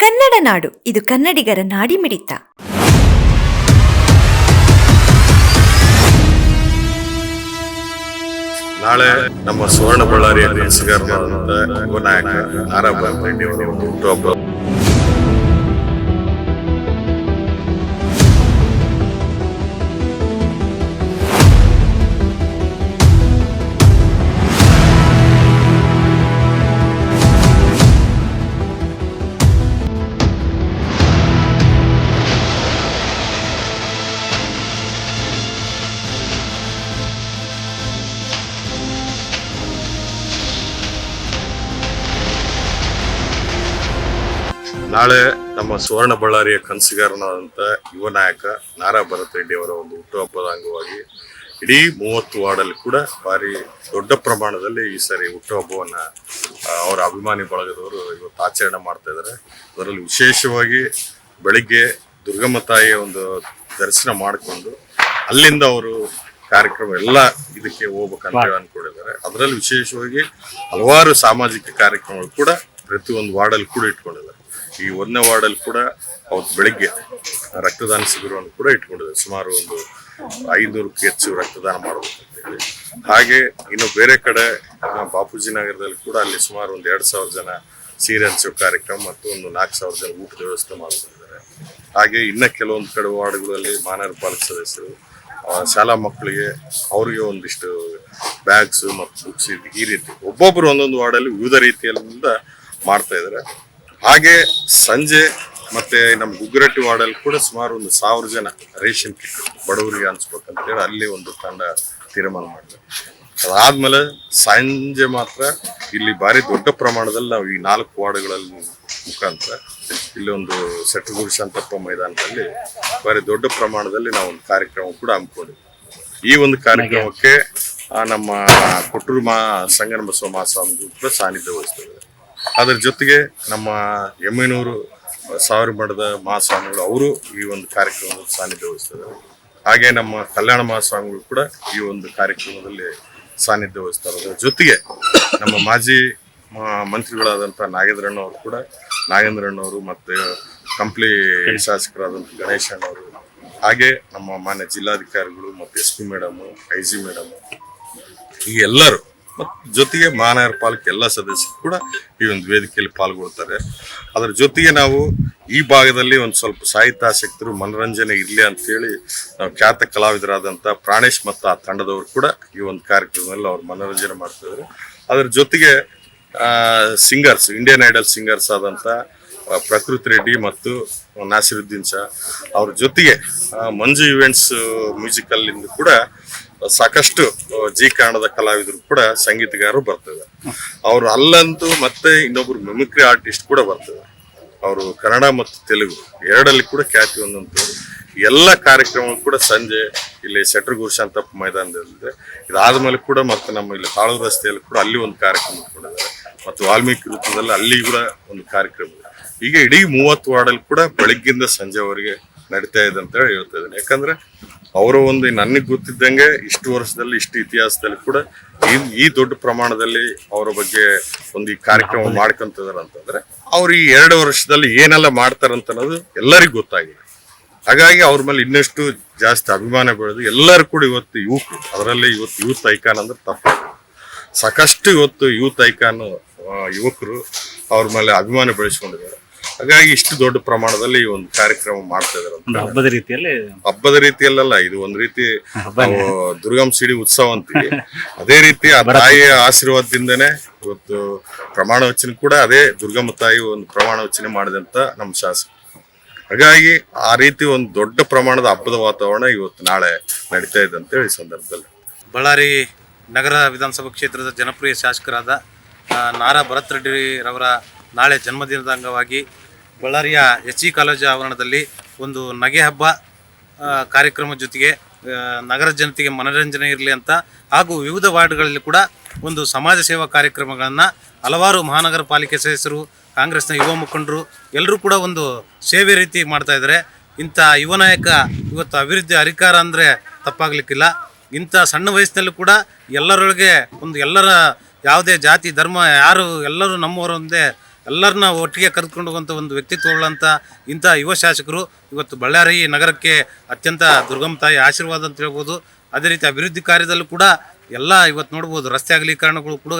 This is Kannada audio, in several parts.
ಕನ್ನಡ ನಾಡು ಇದು ಕನ್ನಡಿಗರ ನಾಡಿಮಿಡಿತ ನಾಳೆ ನಮ್ಮ ಸುವರ್ಣ ಬಳ್ಳಾರಿಯ ಕನಸುಗಾರನಾದಂತ ಯುವ ನಾಯಕ ನಾರಾ ರೆಡ್ಡಿ ಅವರ ಒಂದು ಹುಟ್ಟುಹಬ್ಬ ನಾಳೆ ನಮ್ಮ ಸುವರ್ಣ ಬಳ್ಳಾರಿಯ ಕನಸುಗಾರನಾದಂತ ಯುವ ನಾಯಕ ನಾರಾ ಭರತ್ ರೆಡ್ಡಿ ಅವರ ಒಂದು ಹುಟ್ಟುಹಬ್ಬದ ಅಂಗವಾಗಿ ಇಡೀ ಮೂವತ್ತು ವಾರ್ಡಲ್ಲಿ ಕೂಡ ಭಾರಿ ದೊಡ್ಡ ಪ್ರಮಾಣದಲ್ಲಿ ಈ ಸಾರಿ ಹುಟ್ಟುಹಬ್ಬವನ್ನ ಅವರ ಅಭಿಮಾನಿ ಬಳಗದವರು ಇವತ್ತು ಆಚರಣೆ ಮಾಡ್ತಾ ಇದ್ದಾರೆ. ಅದರಲ್ಲಿ ವಿಶೇಷವಾಗಿ ಬೆಳಿಗ್ಗೆ ದುರ್ಗಮ್ಮ ತಾಯಿಯ ಒಂದು ದರ್ಶನ ಮಾಡಿಕೊಂಡು ಅಲ್ಲಿಂದ ಅವರು ಕಾರ್ಯಕ್ರಮ ಎಲ್ಲ ಇದಕ್ಕೆ ಹೋಗ್ಬೇಕಂತ ಅನ್ಕೊಂಡಿದ್ದಾರೆ. ಅದರಲ್ಲಿ ವಿಶೇಷವಾಗಿ ಹಲವಾರು ಸಾಮಾಜಿಕ ಕಾರ್ಯಕ್ರಮಗಳು ಕೂಡ ಪ್ರತಿಯೊಂದು ವಾರ್ಡಲ್ಲಿ ಕೂಡ ಇಟ್ಕೊಂಡಿದ್ದಾರೆ. ಈ ಒಂದನೇ ವಾರ್ಡಲ್ಲಿ ಕೂಡ ಅವತ್ತು ಬೆಳಿಗ್ಗೆ ರಕ್ತದಾನ ಶಿಬಿರವನ್ನು ಕೂಡ ಇಟ್ಕೊಂಡಿದ್ದಾರೆ. ಸುಮಾರು ಒಂದು ಐನೂರಕ್ಕೂ ಹೆಚ್ಚು ರಕ್ತದಾನ ಮಾಡಬೇಕು ಹೇಳಿ. ಹಾಗೆ ಇನ್ನು ಬೇರೆ ಕಡೆ ಬಾಪೂಜಿ ನಗರದಲ್ಲಿ ಕೂಡ ಅಲ್ಲಿ ಸುಮಾರು ಒಂದು ಎರಡು ಸಾವಿರ ಜನ ಸೀರೆ ಹಂಚುವ ಕಾರ್ಯಕ್ರಮ ಮತ್ತು ಒಂದು ನಾಲ್ಕು ಸಾವಿರ ಜನ ಊಟದ ವ್ಯವಸ್ಥೆ ಮಾಡ್ಕೊಂಡಿದ್ದಾರೆ. ಹಾಗೆ ಇನ್ನು ಕೆಲವೊಂದು ಕಡೆ ವಾರ್ಡ್ಗಳಲ್ಲಿ ಮಾನವ ಪಾಲಕ ಸದಸ್ಯರು ಶಾಲಾ ಮಕ್ಕಳಿಗೆ ಅವರಿಗೆ ಒಂದಿಷ್ಟು ಬ್ಯಾಗ್ಸು ಮತ್ತು ಬುಕ್ಸ್ ಈ ರೀತಿ ಒಬ್ಬೊಬ್ಬರು ಒಂದೊಂದು ವಾರ್ಡಲ್ಲಿ ವಿವಿಧ ರೀತಿಯಿಂದ ಮಾಡ್ತಾ ಇದ್ದಾರೆ. ಹಾಗೆ ಸಂಜೆ ಮತ್ತೆ ನಮ್ಮ ಗುಗ್ಗರಟ್ಟಿ ವಾರ್ಡಲ್ಲಿ ಕೂಡ ಸುಮಾರು ಒಂದು ಸಾವಿರ ಜನ ರೇಷನ್ ಕಿಟ್ ಬಡವರಿಗೆ ಹಂಚ್ಬೇಕಂತ ಹೇಳಿ ಅಲ್ಲಿ ಒಂದು ತಂಡ ತೀರ್ಮಾನ ಮಾಡಿದೆ. ಅದಾದ್ಮೇಲೆ ಸಂಜೆ ಮಾತ್ರ ಇಲ್ಲಿ ಭಾರಿ ದೊಡ್ಡ ಪ್ರಮಾಣದಲ್ಲಿ ನಾವು ಈ ನಾಲ್ಕು ವಾರ್ಡ್ಗಳಲ್ಲಿ ಮುಖಾಂತರ ಇಲ್ಲಿ ಒಂದು ಸೆಟ್ಗುಡಿ ಶಾಂತಪ್ಪ ಮೈದಾನದಲ್ಲಿ ಭಾರಿ ದೊಡ್ಡ ಪ್ರಮಾಣದಲ್ಲಿ ನಾವು ಒಂದು ಕಾರ್ಯಕ್ರಮ ಕೂಡ ಹಮ್ಮಿಕೊಂಡಿದ್ವಿ. ಈ ಒಂದು ಕಾರ್ಯಕ್ರಮಕ್ಕೆ ನಮ್ಮ ಕೊಟ್ಟೂರು ಮಾ ಸಂಗನ ಬಸವ ಮಹಾಸ್ವಾಮಿ ಕೂಡ ಸಾನ್ನಿಧ್ಯ ವಹಿಸ್ತೇವೆ ಅದರ ಜೊತೆಗೆ ನಮ್ಮ ಎಮ್ಮೆನೂರು ಸಾವಿರ ಮಠದ ಮಹಾಸ್ವಾಮಿಗಳು ಅವರು ಈ ಒಂದು ಕಾರ್ಯಕ್ರಮದ ಸಾನ್ನಿಧ್ಯ ವಹಿಸ್ತಾರೆ ಹಾಗೆ ನಮ್ಮ ಕಲ್ಯಾಣ ಮಹಾಸ್ವಾಮಿಗಳು ಕೂಡ ಈ ಒಂದು ಕಾರ್ಯಕ್ರಮದಲ್ಲಿ ಸಾನ್ನಿಧ್ಯ ವಹಿಸ್ತಾರೆ ಜೊತೆಗೆ ನಮ್ಮ ಮಾಜಿ ಮಂತ್ರಿಗಳಾದಂಥ ನಾಗೇಂದ್ರಣ್ಣ ನಾಗೇಂದ್ರಣ್ಣವರು ಕೂಡ ನಾಗೇಂದ್ರಣ್ಣವರು ಮತ್ತು ಕಂಪ್ಲಿ ಶಾಸಕರಾದಂಥ ಗಣೇಶಣ್ಣವರು ಹಾಗೆ ನಮ್ಮ ಮಾನ್ಯ ಜಿಲ್ಲಾಧಿಕಾರಿಗಳು ಮತ್ತು S P madam, I G madam, ಈ ಎಲ್ಲರೂ ಮತ್ತ್ ಜೊತೆಗೆ ಮಹಾನಗರ ಪಾಲಿಕೆ ಎಲ್ಲ ಸದಸ್ಯರು ಕೂಡ ಈ ಒಂದು ವೇದಿಕೆಯಲ್ಲಿ ಪಾಲ್ಗೊಳ್ತಾರೆ. ಅದರ ಜೊತೆಗೆ ನಾವು ಈ ಭಾಗದಲ್ಲಿ ಒಂದು ಸ್ವಲ್ಪ ಸಾಹಿತ್ಯಾಸಕ್ತರು ಮನರಂಜನೆ ಇರಲಿ ಅಂತೇಳಿ ನಾವು ಖ್ಯಾತ ಕಲಾವಿದರಾದಂಥ ಪ್ರಾಣೇಶ್ ಮತ್ತು ಆ ತಂಡದವರು ಕೂಡ ಈ ಒಂದು ಕಾರ್ಯಕ್ರಮದಲ್ಲಿ ಅವ್ರು ಮನರಂಜನೆ ಮಾಡ್ತಿದ್ದಾರೆ. ಅದರ ಜೊತೆಗೆ ಸಿಂಗರ್ಸ್ ಇಂಡಿಯನ್ ಐಡಲ್ ಸಿಂಗರ್ಸ್ ಆದಂಥ ಪ್ರಕೃತಿ ರೆಡ್ಡಿ ಮತ್ತು ನಾಸಿರುದ್ದೀನ್ ಶಾ ಅವ್ರ ಜೊತೆಗೆ ಮಂಜು ಇವೆಂಟ್ಸ್ ಮ್ಯೂಸಿಕಲ್ ಇಂದ ಕೂಡ ಸಾಕಷ್ಟು ಜಿ ಕನ್ನಡದ ಕಲಾವಿದರು ಕೂಡ ಸಂಗೀತಗಾರರು ಬರ್ತದೆ ಅವರು ಅಲ್ಲಂತೂ ಮತ್ತೆ ಇನ್ನೊಬ್ರು ಮಿಮಿಕ್ರಿ ಆರ್ಟಿಸ್ಟ್ ಕೂಡ ಬರ್ತದೆ ಅವರು ಕನ್ನಡ ಮತ್ತು ತೆಲುಗು ಎರಡಲ್ಲಿ ಕೂಡ ಖ್ಯಾತಿ ಹೊಂದಂತು ಎಲ್ಲ ಕಾರ್ಯಕ್ರಮಗಳು ಕೂಡ ಸಂಜೆ ಇಲ್ಲಿ ಶೆಟ್ರ್ ಗುರುಶಾಂತಪ್ಪ ಮೈದಾನದಲ್ಲಿದೆ. ಇದಾದ್ಮೇಲೆ ಕೂಡ ಮತ್ತೆ ನಮ್ಮ ಇಲ್ಲಿ ಹಾಳು ರಸ್ತೆಯಲ್ಲಿ ಕೂಡ ಅಲ್ಲಿ ಒಂದು ಕಾರ್ಯಕ್ರಮ ಕೂಡ ಮತ್ತು ವಾಲ್ಮೀಕಿ ವೃತ್ತದಲ್ಲಿ ಅಲ್ಲಿ ಕೂಡ ಒಂದು ಕಾರ್ಯಕ್ರಮ ಇದೆ. ಈಗ ಇಡೀ ಮೂವತ್ತು ವಾರ್ಡಲ್ಲಿ ಕೂಡ ಬೆಳಗ್ಗಿಂದ ಸಂಜೆವರೆಗೆ ನಡೀತಾ ಇದೆ ಅಂತ ಹೇಳಿ ಹೇಳ್ತಾ ಇದ್ದೀನಿ. ಯಾಕಂದ್ರೆ ಅವರು ಒಂದು ನನಗೆ ಗೊತ್ತಿದ್ದಂಗೆ ಇಷ್ಟು ವರ್ಷದಲ್ಲಿ, ಇಷ್ಟು ಇತಿಹಾಸದಲ್ಲಿ ಕೂಡ ಈ ದೊಡ್ಡ ಪ್ರಮಾಣದಲ್ಲಿ ಅವರ ಬಗ್ಗೆ ಒಂದು ಈ ಕಾರ್ಯಕ್ರಮ ಮಾಡ್ಕೊಂತಿದಾರೆ ಅಂತಂದ್ರೆ, ಅವ್ರು ಈ ಎರಡು ವರ್ಷದಲ್ಲಿ ಏನೆಲ್ಲ ಮಾಡ್ತಾರಂತ ಅನ್ನೋದು ಎಲ್ಲರಿಗೂ ಗೊತ್ತಾಗಿದೆ. ಹಾಗಾಗಿ ಅವ್ರ ಮೇಲೆ ಇನ್ನಷ್ಟು ಜಾಸ್ತಿ ಅಭಿಮಾನ ಬೆಳೆದು ಎಲ್ಲರೂ ಕೂಡ ಇವತ್ತು ಯುವಕರು, ಅದರಲ್ಲಿ ಇವತ್ತು ಯೂತ್ ಐಕಾನ್ ಅಂದ್ರೆ ತಪ್ಪು. ಸಾಕಷ್ಟು ಇವತ್ತು ಯೂತ್ ಐಕಾನ್ ಯುವಕರು ಅವ್ರ ಮೇಲೆ ಅಭಿಮಾನ ಬೆಳೆಸ್ಕೊಂಡಿದ್ದಾರೆ. ಹಾಗಾಗಿ ಇಷ್ಟು ದೊಡ್ಡ ಪ್ರಮಾಣದಲ್ಲಿ ಈ ಒಂದು ಕಾರ್ಯಕ್ರಮ ಮಾಡ್ತಾ ಇದಾರೆ ಅಂತ ಹಬ್ಬದ ರೀತಿಯಲ್ಲಿ ಹಬ್ಬದ ರೀತಿಯಲ್ಲ ಇದು ಒಂದ್ ರೀತಿ ದುರ್ಗಮ್ ದುರ್ಗಂ ಸಿಡಿ ಉತ್ಸವ ಅಂತೀವಿ. ಅದೇ ರೀತಿ ಆ ತಾಯಿಯ ಆಶೀರ್ವಾದದಿಂದನೇ ಇವತ್ತು ಪ್ರಮಾಣ ವಚನ ಕೂಡ ಅದೇ ದುರ್ಗಮ್ಮ ತಾಯಿ ಒಂದು ಪ್ರಮಾಣ ವಚನೆ ಮಾಡಿದಂತ ನಮ್ಮ ಶಾಸಕ. ಹಾಗಾಗಿ ಆ ರೀತಿ ಒಂದು ದೊಡ್ಡ ಪ್ರಮಾಣದ ಹಬ್ಬದ ವಾತಾವರಣ ಇವತ್ತು ನಾಳೆ ನಡೀತಾ ಇದೆ ಅಂತೇಳಿ ಈ ಸಂದರ್ಭದಲ್ಲಿ. ಬಳ್ಳಾರಿ ನಗರ ವಿಧಾನಸಭಾ ಕ್ಷೇತ್ರದ ಜನಪ್ರಿಯ ಶಾಸಕರಾದ ಆ, ನಾರಾ ಭರತ್ ರೆಡ್ಡಿರವರ ನಾಳೆ ಜನ್ಮದಿನದ ಅಂಗವಾಗಿ ಬಳ್ಳಾರಿಯ ಎಚ್ ಇ ಕಾಲೇಜು ಆವರಣದಲ್ಲಿ ಒಂದು ನಗೆ ಹಬ್ಬ ಕಾರ್ಯಕ್ರಮ ಜೊತೆಗೆ ನಗರ ಜನತೆಗೆ ಮನರಂಜನೆ ಇರಲಿ ಅಂತ ಹಾಗೂ ವಿವಿಧ ವಾರ್ಡ್ಗಳಲ್ಲಿ ಕೂಡ ಒಂದು ಸಮಾಜ ಸೇವಾ ಕಾರ್ಯಕ್ರಮಗಳನ್ನು ಹಲವಾರು ಮಹಾನಗರ ಪಾಲಿಕೆ ಸದಸ್ಯರು, ಕಾಂಗ್ರೆಸ್ನ ಯುವ ಮುಖಂಡರು ಎಲ್ಲರೂ ಕೂಡ ಒಂದು ಸೇವೆ ರೀತಿ ಮಾಡ್ತಾ ಇದ್ದಾರೆ. ಇಂಥ ಯುವ ನಾಯಕ ಇವತ್ತು ಅಭಿವೃದ್ಧಿ ಅಧಿಕಾರ ಅಂದರೆ ತಪ್ಪಾಗಲಿಕ್ಕಿಲ್ಲ. ಇಂಥ ಸಣ್ಣ ವಯಸ್ಸಿನಲ್ಲೂ ಕೂಡ ಎಲ್ಲರೊಳಗೆ ಒಂದು ಎಲ್ಲರ ಯಾವುದೇ ಜಾತಿ, ಧರ್ಮ, ಯಾರು ಎಲ್ಲರೂ ನಮ್ಮವರೊಂದೇ ಎಲ್ಲರನ್ನ ಒಟ್ಟಿಗೆ ಕರೆದುಕೊಂಡು ಹೋಗುವಂಥ ಒಂದು ವ್ಯಕ್ತಿತ್ವಗಳಂತ ಇಂಥ ಯುವ ಶಾಸಕರು ಇವತ್ತು ಬಳ್ಳಾರಿ ನಗರಕ್ಕೆ ಅತ್ಯಂತ ದುರ್ಗಮ ತಾಯಿ ಆಶೀರ್ವಾದ ಅಂತ ಹೇಳ್ಬೋದು. ಅದೇ ರೀತಿ ಅಭಿವೃದ್ಧಿ ಕಾರ್ಯದಲ್ಲೂ ಕೂಡ ಎಲ್ಲ ಇವತ್ತು ನೋಡ್ಬೋದು, ರಸ್ತೆ ಅಗಲೀಕರಣಗಳು ಕೂಡ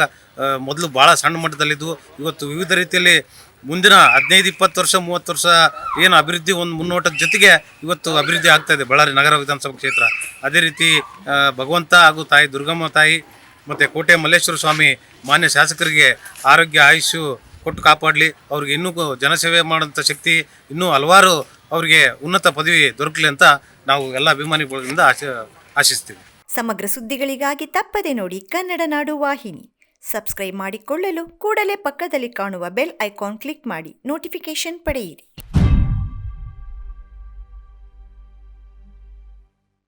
ಮೊದಲು ಭಾಳ ಸಣ್ಣ ಮಟ್ಟದಲ್ಲಿದ್ದವು ಇವತ್ತು ವಿವಿಧ ರೀತಿಯಲ್ಲಿ ಮುಂದಿನ ಹದಿನೈದು, ಇಪ್ಪತ್ತು ವರ್ಷ, ಮೂವತ್ತು ವರ್ಷ ಏನು ಅಭಿವೃದ್ಧಿ ಒಂದು ಮುನ್ನೋಟದ ಜೊತೆಗೆ ಇವತ್ತು ಅಭಿವೃದ್ಧಿ ಆಗ್ತಾ ಬಳ್ಳಾರಿ ನಗರ ವಿಧಾನಸಭಾ ಕ್ಷೇತ್ರ. ಅದೇ ರೀತಿ ಭಗವಂತ ಹಾಗೂ ತಾಯಿ ದುರ್ಗಮ್ಮ ತಾಯಿ ಮತ್ತು ಕೋಟೆ ಮಲ್ಲೇಶ್ವರ ಸ್ವಾಮಿ ಮಾನ್ಯ ಶಾಸಕರಿಗೆ ಆರೋಗ್ಯ, ಆಯುಷು ಕೊಟ್ಟು ಕಾಪಾಡಲಿ. ಅವ್ರಿಗೆ ಇನ್ನೂ ಜನಸೇವೆ ಮಾಡೋಂಥ ಶಕ್ತಿ ಇನ್ನೂ ಹಲವಾರು ಅವರಿಗೆ ಉನ್ನತ ಪದವಿ ದೊರಕಲಿ ಅಂತ ನಾವು ಎಲ್ಲ ಅಭಿಮಾನಿಗಳಿಂದ ಆಶ, ಆಶಿಸ್ತೀವಿ. ಸಮಗ್ರ ಸುದ್ದಿಗಳಿಗಾಗಿ ತಪ್ಪದೆ ನೋಡಿ ಕನ್ನಡ ನಾಡು ವಾಹಿನಿ. ಸಬ್ಸ್ಕ್ರೈಬ್ ಮಾಡಿಕೊಳ್ಳಲು ಕೂಡಲೇ ಪಕ್ಕದಲ್ಲಿ ಕಾಣುವ ಬೆಲ್ ಐಕಾನ್ ಕ್ಲಿಕ್ ಮಾಡಿ ನೋಟಿಫಿಕೇಶನ್ ಪಡೆಯಿರಿ.